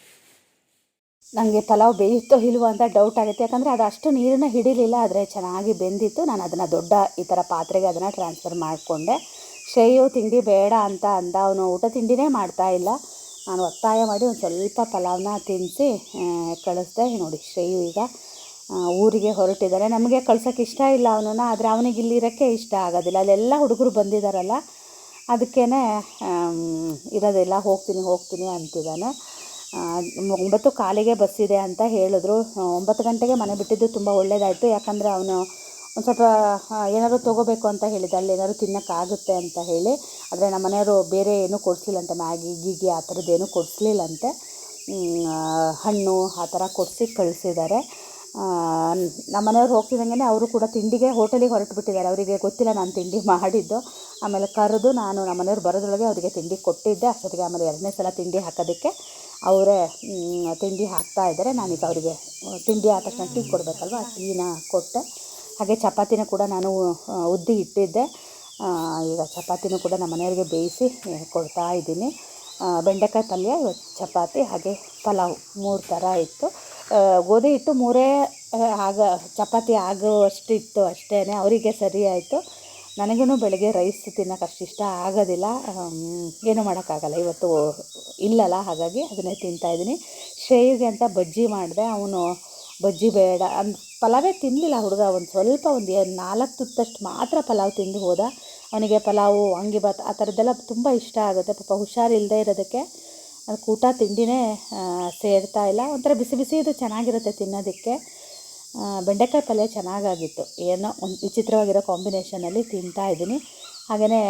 ನನಗೆ ಪಲಾವ್ ಬೇಯುತ್ತೋ ಇಲ್ವೋ ಅಂತ ಡೌಟ್ ಆಗುತ್ತೆ. ಯಾಕಂದರೆ ಅದು ಅಷ್ಟು ನೀರನ್ನ ಹಿಡಿಲಿಲ್ಲ, ಆದರೆ ಚೆನ್ನಾಗಿ ಬೆಂದಿತ್ತು. ನಾನು ಅದನ್ನು ದೊಡ್ಡ ಈ ಥರ ಪಾತ್ರೆಗೆ ಅದನ್ನು ಟ್ರಾನ್ಸ್ಫರ್ ಮಾಡಿಕೊಂಡೆ. ಶ್ರೇಯು ತಿಂಡಿ ಬೇಡ ಅಂತ ಅಂದ. ಅವನು ಊಟ ತಿಂಡಿನೇ ಮಾಡ್ತಾ ಇಲ್ಲ. ನಾನು ಒತ್ತಾಯ ಮಾಡಿ ಒಂದು ಸ್ವಲ್ಪ ಪಲಾವ್ನ ತಿನ್ನಿಸಿ ಕಳಿಸ್ದೆ. ನೋಡಿ ಶ್ರೇಯು ಈಗ ಊರಿಗೆ ಹೊರಟಿದ್ದಾರೆ ನಮಗೆ ಕಳ್ಸೋಕ್ಕೆ ಇಷ್ಟ ಇಲ್ಲ ಅವನನ್ನು, ಆದರೆ ಅವನಿಗೆ ಇಲ್ಲಿರೋಕ್ಕೆ ಇಷ್ಟ ಆಗೋದಿಲ್ಲ. ಅಲ್ಲೆಲ್ಲ ಹುಡುಗರು ಬಂದಿದ್ದಾರಲ್ಲ ಅದಕ್ಕೇ ಇರೋದಿಲ್ಲ ಹೋಗ್ತೀನಿ ಹೋಗ್ತೀನಿ ಅಂತಿದ್ದಾನೆ. ಒಂಬತ್ತು ಕಾಲಿಗೆ ಬಸ್ ಇದೆ ಅಂತ ಹೇಳಿದ್ರು. ಒಂಬತ್ತು ಗಂಟೆಗೆ ಮನೆ ಬಿಟ್ಟಿದ್ದು ತುಂಬ ಒಳ್ಳೆಯದಾಯಿತು ಯಾಕಂದರೆ ಅವನು ಒಂದು ಸ್ವಲ್ಪ ಏನಾದರೂ ತೊಗೋಬೇಕು ಅಂತ ಹೇಳಿದ ಅಲ್ಲಿ ಏನಾದ್ರು ತಿನ್ನೋಕ್ಕಾಗುತ್ತೆ ಅಂತ ಹೇಳಿ. ಆದರೆ ನಮ್ಮ ಮನೆಯವರು ಬೇರೆ ಏನೂ ಕೊಡಿಸ್ಲಿಲ್ಲಂತೆ. ಮ್ಯಾಗಿ, ಗೀಗಿ ಆ ಥರದ್ದೇನು ಕೊಡಿಸ್ಲಿಲ್ಲಂತೆ. ಹಣ್ಣು ಆ ಥರ ಕೊಡಿಸಿ ಕಳಿಸಿದ್ದಾರೆ. ನಮ್ಮ ಮನೆಯವ್ರು ಹೋಗ್ತಿದ್ದಂಗೆ ಅವರು ಕೂಡ ತಿಂಡಿಗೆ ಹೋಟೆಲಿಗೆ ಹೊರಟು ಬಿಟ್ಟಿದ್ದಾರೆ. ಅವರಿಗೆ ಗೊತ್ತಿಲ್ಲ ನಾನು ತಿಂಡಿ ಮಾಡಿದ್ದು. ಆಮೇಲೆ ಕರೆದು ನಾನು ನಮ್ಮ ಮನೆಯವ್ರು ಬರೋದ್ರೊಳಗೆ ಅವರಿಗೆ ತಿಂಡಿ ಕೊಟ್ಟಿದ್ದೆ. ಅಷ್ಟೊತ್ತಿಗೆ ಆಮೇಲೆ ಎರಡನೇ ಸಲ ತಿಂಡಿ ಹಾಕೋದಕ್ಕೆ ಅವರೇ ತಿಂಡಿ ಹಾಕ್ತಾ ಇದ್ದಾರೆ. ನಾನೀಗ ಅವರಿಗೆ ತಿಂಡಿ ಆದ ತಕ್ಷಣ ಟೀ ಕೊಡಬೇಕಲ್ವ? ಆ ಟೀನ ಕೊಟ್ಟೆ. ಹಾಗೆ ಚಪಾತಿನ ಕೂಡ ನಾನು ಉದ್ದಿ ಇಟ್ಟಿದ್ದೆ. ಈಗ ಚಪಾತಿನೂ ಕೂಡ ನಮ್ಮ ಮನೆಯವ್ರಿಗೆ ಬೇಯಿಸಿ ಕೊಡ್ತಾ ಇದ್ದೀನಿ. ಬೆಂಡೆಕಾಯಿ ಪಲ್ಯ ಚಪಾತಿ, ಹಾಗೆ ಪಲಾವ್ ಮೂರು ಥರ ಇತ್ತು. ಗೋಧಿ ಹಿಟ್ಟು ಮೂರೇ ಆಗ, ಚಪಾತಿ ಆಗುವಷ್ಟು ಇತ್ತು ಅಷ್ಟೇ ಅವರಿಗೆ ಸರಿ ಆಯಿತು ನನಗೂ ಬೆಳಗ್ಗೆ ರೈಸ್ ತಿನ್ನೋಕೆ ಅಷ್ಟು ಇಷ್ಟ ಆಗೋದಿಲ್ಲ ಏನು ಮಾಡೋಕ್ಕಾಗಲ್ಲ, ಇವತ್ತು ಇಲ್ಲಲ್ಲ, ಹಾಗಾಗಿ ಅದನ್ನೇ ತಿಂತಾಯಿದ್ದೀನಿ ಶ್ರೇಯಿಗೆ ಅಂತ ಬಜ್ಜಿ ಮಾಡಿದೆ, ಅವನು ಬಜ್ಜಿ ಬೇಡ ಅಂದ್, ಪಲಾವೇ ತಿನ್ನಲಿಲ್ಲ ಹುಡುಗ, ಒಂದು ಸ್ವಲ್ಪ ಒಂದು ನಾಲ್ಕು ತುತ್ತಷ್ಟು ಮಾತ್ರ ಪಲಾವ್ ತಿಂದು ಹೋದ. ಅವನಿಗೆ ಪಲಾವು ವಾಂಗಿಬಾತ್ ಆ ಥರದ್ದೆಲ್ಲ ತುಂಬ ಇಷ್ಟ ಆಗುತ್ತೆ, ಪಾಪ ಹುಷಾರಿಲ್ಲದೆ ಇರೋದಕ್ಕೆ. ಅದಕ್ಕೆ ಊಟ ತಿಂಡಿನೇ ಸೇರ್ತಾ ಇಲ್ಲ. ಒಂಥರ ಬಿಸಿ ಬಿಸಿ ಇದು ಚೆನ್ನಾಗಿರುತ್ತೆ ತಿನ್ನೋದಕ್ಕೆ. ಬೆಂಡೆಕಾಯಿ ಪಲ್ಯ ಚೆನ್ನಾಗಾಗಿತ್ತು. ಏನೋ ಒಂದು ವಿಚಿತ್ರವಾಗಿರೋ ಕಾಂಬಿನೇಷನಲ್ಲಿ ತಿಂತಾ ಇದ್ದೀನಿ. ಹಾಗೆಯೇ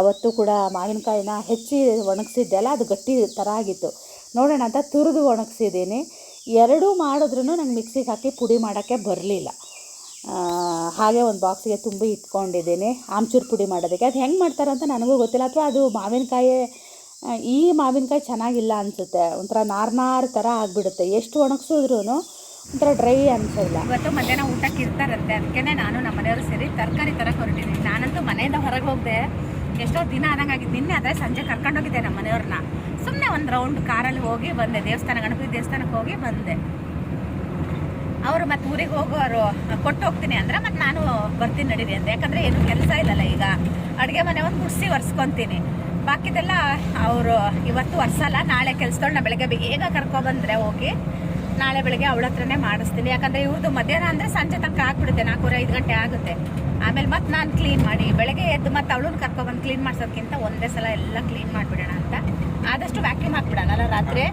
ಅವತ್ತು ಕೂಡ ಮಾವಿನಕಾಯಿನ ಹೆಚ್ಚಿ ಒಣಗಿಸಿದ್ದೆ ಅಲ್ಲ ಅದು ಗಟ್ಟಿ ಥರ ಆಗಿತ್ತು. ನೋಡೋಣ ಅಂತ ತುರಿದು ಒಣಗಿಸಿದ್ದೀನಿ. ಎರಡೂ ಮಾಡಿದ್ರೂ ನಂಗೆ ಮಿಕ್ಸಿಗೆ ಹಾಕಿ ಪುಡಿ ಮಾಡೋಕ್ಕೆ ಬರಲಿಲ್ಲ. ಹಾಗೆ ಒಂದು ಬಾಕ್ಸಿಗೆ ತುಂಬಿ ಇಟ್ಕೊಂಡಿದ್ದೀನಿ. ಆಮ್ಚೂರು ಪುಡಿ ಮಾಡೋದಕ್ಕೆ. ಅದು ಹೆಂಗೆ ಮಾಡ್ತಾರಂತ ನನಗೂ ಗೊತ್ತಿಲ್ಲ. ಅಥವಾ ಅದು ಮಾವಿನಕಾಯಿ ಈ ಮಾವಿನಕಾಯಿ ಚೆನ್ನಾಗಿಲ್ಲ ಅನಿಸುತ್ತೆ. ಒಂಥರ ನಾರ್ ನಾರ್ ಥರ ಆಗಿಬಿಡುತ್ತೆ. ಎಷ್ಟು ಒಣಗಿಸಿದ್ರು ಒಂಥರ ಡ್ರೈ ಅನ್ಸಲ್ಲ. ಇವತ್ತು ಮಧ್ಯಾಹ್ನ ಊಟಕ್ಕೆ ಇರ್ತಾರಂತೆ. ಅದಕ್ಕೆ ನಾನು ನಮ್ಮ ಮನೆಯವರು ಸೇರಿ ತರಕಾರಿ ತರ ಹೊರಟಿದ್ದೀನಿ ನಾನಂತೂ ಮನೆಯಿಂದ ಹೊರಗೆ ಹೋಗದೆ. ಎಷ್ಟೋ ದಿನ ಆದಂಗಾಗಿ ನಿನ್ನೆ ಅದೇ ಸಂಜೆ ಕರ್ಕೊಂಡೋಗಿದ್ದೆ ನಮ್ಮ ಮನೆಯವ್ರನ್ನ. ಸುಮ್ಮನೆ ಒಂದು ರೌಂಡ್ ಕಾರಲ್ಲಿ ಹೋಗಿ ಬಂದೆ. ದೇವಸ್ಥಾನ, ಗಣಪತಿ ದೇವಸ್ಥಾನಕ್ಕೆ ಹೋಗಿ ಬಂದೆ. ಅವರು ಮತ್ತೆ ಊರಿಗೆ ಹೋಗೋರು ಕೊಟ್ಟು ಹೋಗ್ತೀನಿ ಅಂದ್ರೆ ಮತ್ತೆ ನಾನು ಬರ್ತೀನಿ ನಡೀರಿ ಅಂತ. ಯಾಕಂದ್ರೆ ಏನು ಕೆಲಸ ಇಲ್ಲಲ್ಲ ಈಗ. ಅಡುಗೆ ಮನೆ ಒಂದು ಗುಡಿಸಿ ಒರೆಸ್ಕೊತೀನಿ. ಬಾಕಿದೆಲ್ಲ ಅವರು ಇವತ್ತು ವರ್ಷಲ್ಲ ನಾಳೆ ಕೆಲ್ಸದೊಳನ್ನ ಬೆಳಗ್ಗೆ ಬೇಗ ಕರ್ಕೊಬಂದರೆ ಹೋಗಿ, ನಾಳೆ ಬೆಳಗ್ಗೆ ಅವಳ ಹತ್ರನೇ ಮಾಡಿಸ್ತೀನಿ. ಯಾಕಂದರೆ ಇವ್ರದ್ದು ಮಧ್ಯಾಹ್ನ ಅಂದರೆ ಸಂಜೆ ತನಕ ಆಗ್ಬಿಡುತ್ತೆ, ನಾಲ್ಕೂವರೆ, ಐದು ಗಂಟೆ ಆಗುತ್ತೆ. ಆಮೇಲೆ ಮತ್ತೆ ನಾನು ಕ್ಲೀನ್ ಮಾಡಿ, ಬೆಳಗ್ಗೆ ಎದ್ದು ಮತ್ತೆ ಅವಳನ್ನ ಕರ್ಕೊಬಂದು ಕ್ಲೀನ್ ಮಾಡ್ಸೋದಕ್ಕಿಂತ ಒಂದೇ ಸಲ ಎಲ್ಲ ಕ್ಲೀನ್ ಮಾಡಿಬಿಡೋಣ ಅಂತ. ಆದಷ್ಟು ವ್ಯಾಕ್ಯೂಮ್ ಹಾಕ್ಬಿಡೋಣ. ರಾತ್ರಿ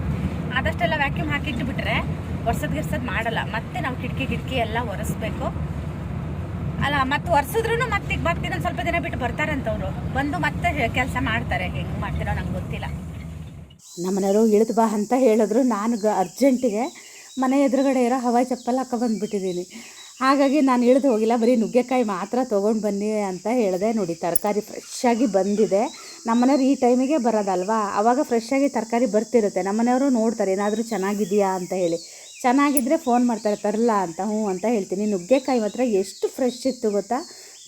ಆದಷ್ಟೆಲ್ಲ ವ್ಯಾಕ್ಯೂಮ್ ಹಾಕಿಟ್ಬಿಟ್ರೆ ಬಿಟ್ರೆ ಗಿರ್ಸೋದು ಗಿರ್ಸದ್ ಮಾಡಲ್ಲ. ಮತ್ತೆ ನಾವು ಕಿಟಕಿ ಕಿಟಕಿ ಎಲ್ಲ ಒರೆಸ್ಬೇಕು. ಅಲ್ಲ, ಮತ್ತೆ ಒರೆಸಿದ್ರು ಮತ್ತೆ ಈಗ ಇನ್ನೊಂದು ಸ್ವಲ್ಪ ದಿನ ಬಿಟ್ಟು ಬರ್ತಾರಂತವ್ರು. ಬಂದು ಮತ್ತೆ ಕೆಲಸ ಮಾಡ್ತಾರೆ. ಹೆಂಗೆ ಮಾಡ್ತೀರೋ ನಂಗೆ ಗೊತ್ತಿಲ್ಲ. ನಮ್ಮನೆಯವರು ಇಳಿದು ಬಾ ಅಂತ ಹೇಳಿದ್ರು. ನಾನು ಅರ್ಜೆಂಟಿಗೆ ಮನೆ ಎದುರುಗಡೆ ಇರೋ ಹವಾಯಿ ಚಪ್ಪಲ್ ಹಾಕೊ ಬಂದುಬಿಟ್ಟಿದ್ದೀನಿ. ಹಾಗಾಗಿ ನಾನು ಇಳಿದು ಹೋಗಿಲ್ಲ. ಬರೀ ನುಗ್ಗೆಕಾಯಿ ಮಾತ್ರ ತೊಗೊಂಡು ಬನ್ನಿ ಅಂತ ಹೇಳಿದೆ. ನೋಡಿ, ತರಕಾರಿ ಫ್ರೆಶ್ಶಾಗಿ ಬಂದಿದೆ. ನಮ್ಮನೆಯವ್ರು ಈ ಟೈಮಿಗೆ ಬರೋದಲ್ವಾ? ಆವಾಗ ಫ್ರೆಶ್ಶಾಗಿ ತರಕಾರಿ ಬರ್ತಿರುತ್ತೆ. ನಮ್ಮನೆಯವರು ನೋಡ್ತಾರೆ, ಏನಾದರೂ ಚೆನ್ನಾಗಿದೆಯಾ ಅಂತ ಹೇಳಿ. ಚೆನ್ನಾಗಿದ್ದರೆ ಫೋನ್ ಮಾಡ್ತಾರೆ ತರಲ್ಲ ಅಂತ, ಹ್ಞೂ ಅಂತ ಹೇಳ್ತೀನಿ. ನುಗ್ಗೆಕಾಯಿ ಮಾತ್ರ ಎಷ್ಟು ಫ್ರೆಶ್ ಇತ್ತು ಗೊತ್ತಾ?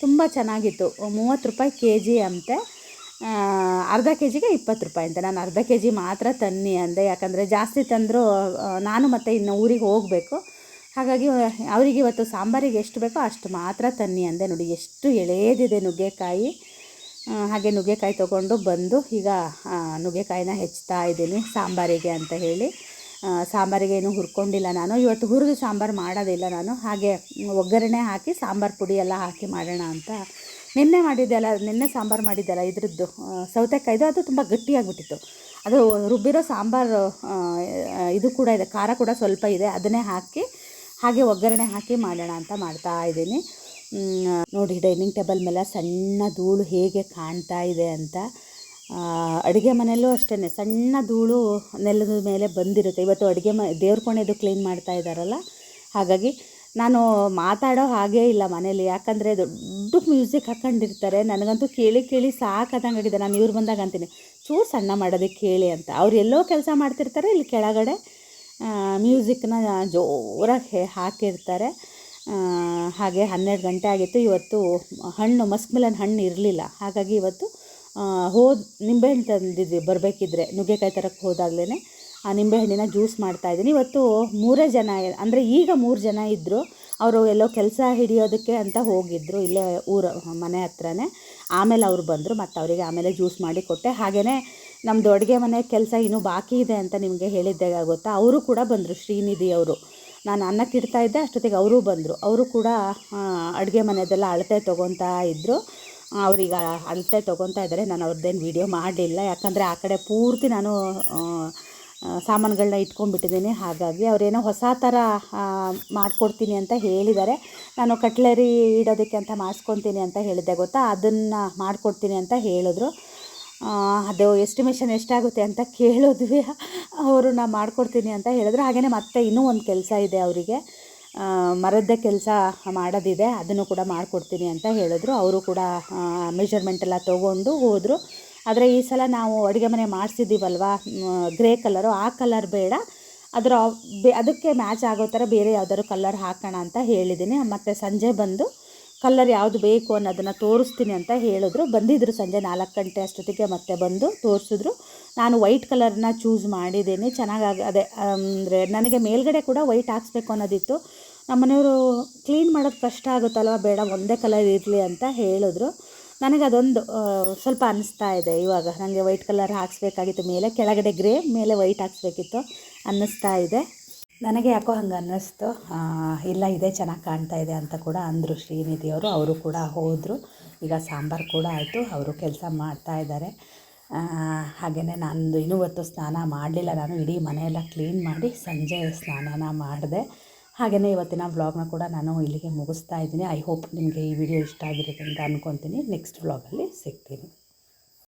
ತುಂಬ ಚೆನ್ನಾಗಿತ್ತು. ಮೂವತ್ತು ರೂಪಾಯಿ ಕೆ ಜಿ ಅಂತೆ ಅರ್ಧ ಕೆ ಜಿಗೆ ಇಪ್ಪತ್ತು ರೂಪಾಯಿ ಅಂತ. ನಾನು ಅರ್ಧ ಕೆ ಜಿ ಮಾತ್ರ ತನ್ನಿ ಅಂದೆ. ಯಾಕಂದರೆ ಜಾಸ್ತಿ ತಂದರೂ ನಾನು ಮತ್ತು ಇನ್ನು ಊರಿಗೆ ಹೋಗಬೇಕು. ಹಾಗಾಗಿ, ಅವರಿಗೆ ಇವತ್ತು ಸಾಂಬಾರಿಗೆ ಎಷ್ಟು ಬೇಕೋ ಅಷ್ಟು ಮಾತ್ರ ತನ್ನಿ ಅಂದೆ ನೋಡಿ. ಎಷ್ಟು ಎಳೆಯದಿದೆ ನುಗ್ಗೆಕಾಯಿ. ಹಾಗೆ ನುಗ್ಗೆಕಾಯಿ ತೊಗೊಂಡು ಬಂದು ಈಗ ನುಗ್ಗೆಕಾಯಿನ ಹೆಚ್ಚುತ್ತಾ ಇದ್ದೀನಿ ಸಾಂಬಾರಿಗೆ ಅಂತ ಹೇಳಿ. ಸಾಂಬಾರಿಗೆ ಏನು ಹುರ್ಕೊಂಡಿಲ್ಲ ನಾನು. ಇವತ್ತು ಹುರಿದು ಸಾಂಬಾರು ಮಾಡೋದಿಲ್ಲ ನಾನು. ಹಾಗೆ ಒಗ್ಗರಣೆ ಹಾಕಿ ಸಾಂಬಾರು ಪುಡಿ ಎಲ್ಲ ಹಾಕಿ ಮಾಡೋಣ ಅಂತ. ನಿನ್ನೆ ಮಾಡಿದ್ದೆಲ್ಲ, ನಿನ್ನೆ ಸಾಂಬಾರು ಮಾಡಿದ್ದೆಲ್ಲ ಇದ್ರದ್ದು ಸೌತೆಕಾಯ್ದು, ಅದು ತುಂಬ ಗಟ್ಟಿಯಾಗಿಬಿಟ್ಟಿತ್ತು. ಅದು ರುಬ್ಬಿರೋ ಸಾಂಬಾರು ಇದು ಕೂಡ ಇದೆ, ಖಾರ ಕೂಡ ಸ್ವಲ್ಪ ಇದೆ, ಅದನ್ನೇ ಹಾಕಿ, ಹಾಗೆ ಒಗ್ಗರಣೆ ಹಾಕಿ ಮಾಡೋಣ ಅಂತ ಮಾಡ್ತಾ ಇದ್ದೀನಿ. ನೋಡಿ ಡೈನಿಂಗ್ ಟೇಬಲ್ ಮೇಲೆ ಸಣ್ಣ ಧೂಳು ಹೇಗೆ ಕಾಣ್ತಾ ಇದೆ ಅಂತ. ಅಡುಗೆ ಮನೆಯಲ್ಲೂ ಅಷ್ಟೇ ಸಣ್ಣ ಧೂಳು ನೆಲದ ಮೇಲೆ ಬಂದಿರುತ್ತೆ. ಇವತ್ತು ಅಡುಗೆ ಮ, ದೇವ್ರ ಕೋಣೆದು ಕ್ಲೀನ್ ಮಾಡ್ತಾ ಇದ್ದಾರಲ್ಲ? ಹಾಗಾಗಿ ನಾನು ಮಾತಾಡೋ ಹಾಗೇ ಇಲ್ಲ ಮನೇಲಿ. ಯಾಕಂದರೆ ದೊಡ್ಡ ಮ್ಯೂಸಿಕ್ ಹಾಕೊಂಡಿರ್ತಾರೆ. ನನಗಂತೂ ಕೇಳಿ ಕೇಳಿ ಸಾಕಾದಂಗಾಗಿದೆ ನಾನು ಇವ್ರು ಬಂದಾಗ ಅಂತೀನಿ, ಚೂರು ಸಣ್ಣ ಮಾಡೋದಕ್ಕೆ ಕೇಳಿ ಅಂತ. ಅವ್ರು ಎಲ್ಲೋ ಕೆಲಸ ಮಾಡ್ತಿರ್ತಾರೆ, ಇಲ್ಲಿ ಕೆಳಗಡೆ ಮ್ಯೂಸಿಕ್ನ ಜೋರಾಗಿ ಹಾಕಿರ್ತಾರೆ. ಹಾಗೆ ಹನ್ನೆರಡು ಗಂಟೆ ಆಗಿತ್ತು. ಇವತ್ತು ಹಣ್ಣು ಮಸ್ಕ್ಮಿಲನ್ ಹಣ್ಣು ಇರಲಿಲ್ಲ. ಹಾಗಾಗಿ ಇವತ್ತು ಹೋದ ನಿಂಬೆಹಣ್ಣು ತಂದಿದ್ವಿ, ಬರಬೇಕಿದ್ರೆ. ನುಗ್ಗೆಕಾಯಿ ತರಕ್ಕೆ ಹೋದಾಗಲೇ ಆ ನಿಂಬೆಹಣ್ಣಿನ ಜ್ಯೂಸ್ ಮಾಡ್ತಾಯಿದ್ದೀನಿ ಇವತ್ತು ಮೂರೇ ಜನ ಅಂದರೆ ಈಗ ಮೂರು ಜನ ಇದ್ದರು ಅವರು ಎಲ್ಲೋ ಕೆಲಸ ಹಿಡಿಯೋದಕ್ಕೆ ಅಂತ ಹೋಗಿದ್ದರು ಇಲ್ಲೇ ಊರ, ಮನೆ ಹತ್ರನೇ. ಆಮೇಲೆ ಅವರು ಬಂದರು ಮತ್ತು ಅವರಿಗೆ ಆಮೇಲೆ ಜ್ಯೂಸ್ ಮಾಡಿ ಕೊಟ್ಟೆ. ಹಾಗೆಯೇ ನಮ್ಮದು ಅಡುಗೆ ಮನೆ ಕೆಲಸ ಇನ್ನೂ ಬಾಕಿ ಇದೆ ಅಂತ ನಿಮಗೆ ಹೇಳಿದ್ದೆ ಗೊತ್ತಾ? ಅವರು ಕೂಡ ಬಂದರು, ಶ್ರೀನಿಧಿ ಅವರು. ನಾನು ಅನ್ನಕ್ಕೆ ಇಡ್ತಾ ಇದ್ದೆ, ಅಷ್ಟೊತ್ತಿಗೆ ಅವರೂ ಬಂದರು. ಅವರು ಕೂಡ ಅಡುಗೆ ಮನೆದೆಲ್ಲ ಅಳತೆ ತೊಗೊತಾ ಇದ್ದರು ಅವ್ರೀಗ ಅಳತೆ ತೊಗೊತಾ ಇದ್ದಾರೆ. ನಾನು ಅವ್ರದ್ದೇನು ವಿಡಿಯೋ ಮಾಡಲಿಲ್ಲ ಯಾಕಂದರೆ ಆ ಕಡೆ ಪೂರ್ತಿ ನಾನು ಸಾಮಾನುಗಳನ್ನ ಇಟ್ಕೊಂಡ್ಬಿಟ್ಟಿದ್ದೀನಿ. ಹಾಗಾಗಿ ಅವರೇನೋ ಹೊಸ ಥರ ಮಾಡಿಕೊಡ್ತೀನಿ ಅಂತ ಹೇಳಿದ್ದಾರೆ. ನಾನು ಕಟ್ಲರಿ ಇಡೋದಕ್ಕೆ ಅಂತ ಮಾಡಿಸ್ಕೊತೀನಿ ಅಂತ ಹೇಳಿದ್ದೆ ಗೊತ್ತಾ? ಅದನ್ನು ಮಾಡಿಕೊಡ್ತೀನಿ ಅಂತ ಹೇಳಿದ್ರು. ಅದು ಎಸ್ಟಿಮೇಷನ್ ಎಷ್ಟಾಗುತ್ತೆ ಅಂತ ಕೇಳಿದ್ವಿ. ಅವರು ನಾನು ಮಾಡಿಕೊಡ್ತೀನಿ ಅಂತ ಹೇಳಿದ್ರು. ಹಾಗೆಯೇ ಮತ್ತೆ ಇನ್ನೂ ಒಂದು ಕೆಲಸ ಇದೆ ಅವರಿಗೆ. ಮರದ ಕೆಲಸ ಮಾಡೋದಿದೆ, ಅದನ್ನು ಕೂಡ ಮಾಡಿಕೊಡ್ತೀನಿ ಅಂತ ಹೇಳಿದ್ರು. ಅವರು ಕೂಡ ಮೆಷರ್ಮೆಂಟ್ ಎಲ್ಲ ತೊಗೊಂಡು ಹೋದರು. ಆದರೆ ಈ ಸಲ ನಾವು ಅಡುಗೆ ಮನೆ ಮಾಡಿಸಿದ್ದೀವಲ್ವ? ಗ್ರೇ ಕಲರು ಆ ಕಲರ್ ಬೇಡ. ಅದರ ಅದಕ್ಕೆ ಮ್ಯಾಚ್ ಆಗೋ ಥರ ಬೇರೆ ಯಾವ್ದಾದ್ರು ಕಲರ್ ಹಾಕೋಣ ಅಂತ ಹೇಳಿದ್ದೀನಿ. ಮತ್ತು ಸಂಜೆ ಬಂದು ಕಲರ್ ಯಾವುದು ಬೇಕು ಅನ್ನೋದನ್ನು ತೋರಿಸ್ತೀನಿ ಅಂತ ಹೇಳಿದ್ರು. ಬಂದಿದ್ದರು ಸಂಜೆ ನಾಲ್ಕು ಗಂಟೆ ಅಷ್ಟೊತ್ತಿಗೆ ಮತ್ತೆ ಬಂದು ತೋರಿಸಿದ್ರು. ನಾನು ವೈಟ್ ಕಲರ್ನ ಚೂಸ್ ಮಾಡಿದ್ದೀನಿ. ಚೆನ್ನಾಗಿ ಅದೇ, ಅಂದರೆ ನನಗೆ ಮೇಲ್ಗಡೆ ಕೂಡ ವೈಟ್ ಹಾಕ್ಸ್ಬೇಕು ಅನ್ನೋದಿತ್ತು. ನಮ್ಮನೆಯವರು ಕ್ಲೀನ್ ಮಾಡೋದು ಕಷ್ಟ ಆಗುತ್ತಲ್ವ? ಬೇಡ, ಒಂದೇ ಕಲರ್ ಇರಲಿ ಅಂತ ಹೇಳಿದ್ರು. ನನಗೆ ಅದೊಂದು ಸ್ವಲ್ಪ ಅನ್ನಿಸ್ತಾ ಇದೆ ಇವಾಗ. ನನಗೆ ವೈಟ್ ಕಲರ್ ಹಾಕ್ಸ್ಬೇಕಾಗಿತ್ತು. ಮೇಲೆ ಕೆಳಗಡೆ ಗ್ರೇ ಮೇಲೆ ವೈಟ್ ಹಾಕ್ಸ್ಬೇಕಿತ್ತು. ಅನ್ನಿಸ್ತಾ ಇದೆ. ನನಗೆ ಯಾಕೋ ಹಂಗೆ ಅನ್ನಿಸ್ತು. ಇಲ್ಲ, ಇದೇ ಚೆನ್ನಾಗಿ ಕಾಣ್ತಾ ಇದೆ ಅಂತ ಕೂಡ ಅಂದರು ಶ್ರೀನಿಧಿಯವರು ಅವರು. ಕೂಡ ಹೋದರು. ಈಗ ಸಾಂಬಾರು ಕೂಡ ಆಯಿತು. ಅವರು ಕೆಲಸ ಮಾಡ್ತಾ ಇದ್ದಾರೆ. ಹಾಗೆಯೇ ನಾನು ಇನ್ನೂ ಹೊತ್ತು ಸ್ನಾನ ಮಾಡಲಿಲ್ಲ. ನಾನು ಇಡೀ ಮನೆಯೆಲ್ಲ ಕ್ಲೀನ್ ಮಾಡಿ ಸಂಜೆ ಸ್ನಾನನ ಮಾಡಿದೆ. ಹಾಗೆಯೇ ಇವತ್ತಿನ ವ್ಲಾಗ್ನ ಕೂಡ ನಾನು ಇಲ್ಲಿಗೆ ಮುಗಿಸ್ತಾ ಇದ್ದೀನಿ. ಐ ಹೋಪ್ ನಿಮಗೆ ಈ ವಿಡಿಯೋ ಇಷ್ಟ ಆಗಿರುತ್ತೆ ಅಂತ ಅಂದ್ಕೊತೀನಿ ನೆಕ್ಸ್ಟ್ ವ್ಲಾಗಲ್ಲಿ ಸಿಗ್ತೀನಿ.